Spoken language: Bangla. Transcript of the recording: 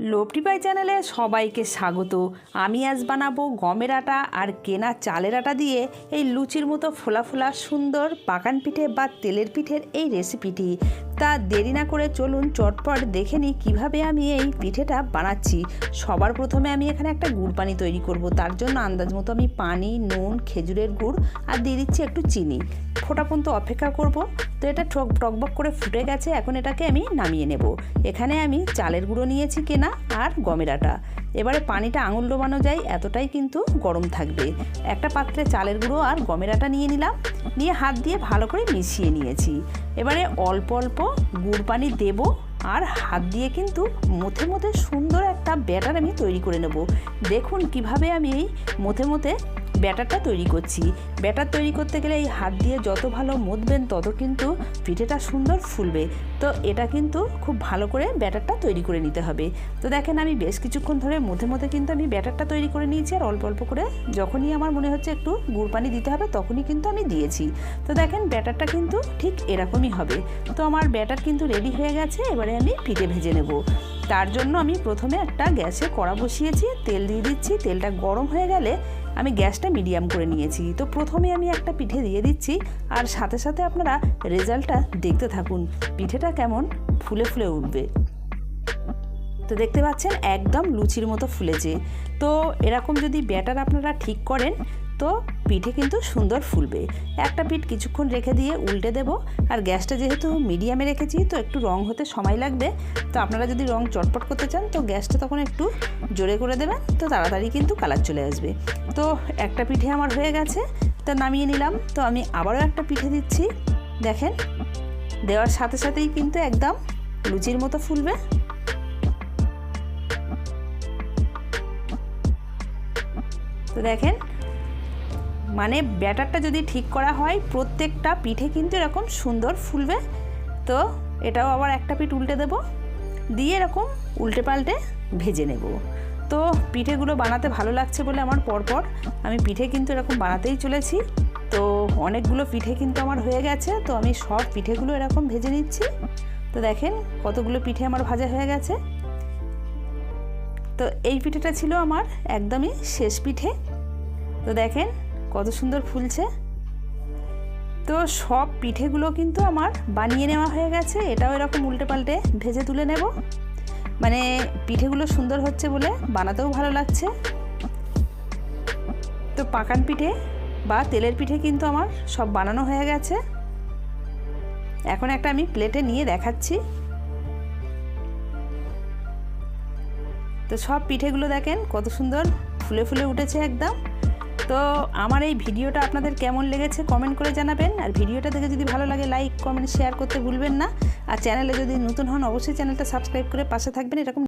লোপটি বাই চ্যানেলে সবাইকে স্বাগত। আমি আজ বানাবো গমের আটা আর কেনা চালের আটা দিয়ে এই লুচির মতো ফোলা ফোলা সুন্দর পাকান পিঠে বা তেলের পিঠের এই রেসিপিটি তা দেরি না করে চলুন চটপট দেখে নিই কীভাবে আমি এই পিঠেটা বানাচ্ছি। সবার প্রথমে আমি এখানে একটা গুড় পানি তৈরি করব। তার জন্য আন্দাজ মতো আমি পানি, নুন, খেজুরের গুড় আর দিয়ে দিচ্ছি একটু চিনি। ফোটা পর্যন্ত অপেক্ষা করব। তো এটা ঠক টকবক করে ফুটে গেছে। এখন এটাকে আমি নামিয়ে নেব। এখানে আমি চালের গুঁড়ো নিয়েছি কেনা আর গমের আটা। এবারে পানিটা আঙুল ডোবানো যায়, এতটাই কিন্তু গরম থাকবে। একটা পাত্রে চালের গুঁড়ো আর গমের আটা নিয়ে নিলাম। নিয়ে হাত দিয়ে ভালো করে মিশিয়ে নিয়েছি। এবারে অল্প অল্প গুড় পানি দেব আর হাত দিয়ে কিন্তু মথে মথে সুন্দর একটা ব্যাটার আমি তৈরি করে নেব। দেখুন কীভাবে আমি এই মথে মথে ব্যাটারটা তৈরি করছি। ব্যাটার তৈরি করতে গেলে এই হাত দিয়ে যত ভালো মুদবেন, তত কিন্তু পিঠেটা সুন্দর ফুলবে। তো এটা কিন্তু খুব ভালো করে ব্যাটারটা তৈরি করে নিতে হবে। তো দেখেন আমি বেশ কিছুক্ষণ ধরে মধ্যে মধ্যে কিন্তু আমি ব্যাটারটা তৈরি করে নিয়েছি আর অল্প অল্প করে যখনই আমার মনে হচ্ছে একটু গুড় পানি দিতে হবে তখনই কিন্তু আমি দিয়েছি। তো দেখেন ব্যাটারটা কিন্তু ঠিক এরকমই হবে। তো আমার ব্যাটার কিন্তু রেডি হয়ে গেছে, এবারে আমি পিঠে ভেজে নেব। তার জন্য আমি প্রথমে একটা গ্যাসে কড়া বসিয়েছি, তেল দিয়ে দিচ্ছি, তেলটা গরম হয়ে গেলে আমি গ্যাসটা মিডিয়াম করে নিয়েছি। তো প্রথমে আমি একটা পিঠে দিয়ে দিচ্ছি আর সাথে সাথে আপনারা রেজাল্টটা দেখতে থাকুন। পিঠেটা কেমন? ফুলে ফুলে উঠবে। তো দেখতে পাচ্ছেন একদম লুচির মতো ফুলেছে। তো এরকম যদি ব্যাটার আপনারা ঠিক করেন তো পিঠে কিন্তু সুন্দর ফুলবে। একটা পিঠ কিছুক্ষণ রেখে দিয়ে উল্টে দেব। আর গ্যাসটা যেহেতু মিডিয়ামে রেখেছি, তো একটু রং হতে সময় লাগবে। তো আপনারা যদি রং চটপট করতে চান, তো গ্যাসটা তখন একটু জোরে করে দেবেন। তো তাড়াতাড়ি কিন্তু কালার চলে আসবে। তো একটা পিঠে আমার হয়ে গেছে, তো নামিয়ে নিলাম। তো আমি আবারও একটা পিঠে দিচ্ছি। দেখেন, দেওয়ার সাথে সাথেই কিন্তু একদম লুচির মতো ফুলবে। তো দেখেন মানে ব্যাটারটা যদি ঠিক করা হয়, প্রত্যেকটা পিঠে কিন্তু এরকম সুন্দর ফুলবে। তো এটাও আবার একটা পিঠ উল্টে দেব। দিয়ে এরকম উল্টে পাল্টে ভেজে নেব। তো পিঠেগুলো বানাতে ভালো লাগছে বলে আমার পরপর আমি পিঠে কিন্তু এরকম বানাতেই চলেছি। তো অনেকগুলো পিঠে কিন্তু আমার হয়ে গেছে। তো আমি সব পিঠেগুলো এরকম ভেজে নিচ্ছি। তো দেখেন কতগুলো পিঠে আমার ভাজা হয়ে গেছে। তো এই পিঠেটা ছিল আমার একদমই শেষ পিঠে। তো দেখেন কত সুন্দর ফুলছে। তো সব পিঠেগুলো কিন্তু আমার বানিয়ে নেওয়া হয়ে গেছে। এটাও এরকম উল্টে পাল্টে ভেজে তুলে নেব। মানে পিঠেগুলো সুন্দর হচ্ছে বলে বানাতেও ভালো লাগছে। তো পাকান পিঠে বা তেলের পিঠে কিন্তু আমার সব বানানো হয়ে গেছে। এখন একটা আমি প্লেটে নিয়ে দেখাচ্ছি। তো সব পিঠেগুলো দেখেন কত সুন্দর ফুলে ফুলে উঠেছে একদম। তো আমার এই ভিডিওটা আপনাদের কেমন লেগেছে কমেন্ট করে জানাবেন। আর ভিডিওটা দেখে যদি ভালো লাগে লাইক কমেন্ট শেয়ার করতে ভুলবেন না। আর চ্যানেলে যদি নতুন হন, অবশ্যই চ্যানেলটা সাবস্ক্রাইব করে পাশে থাকবেন। এরকম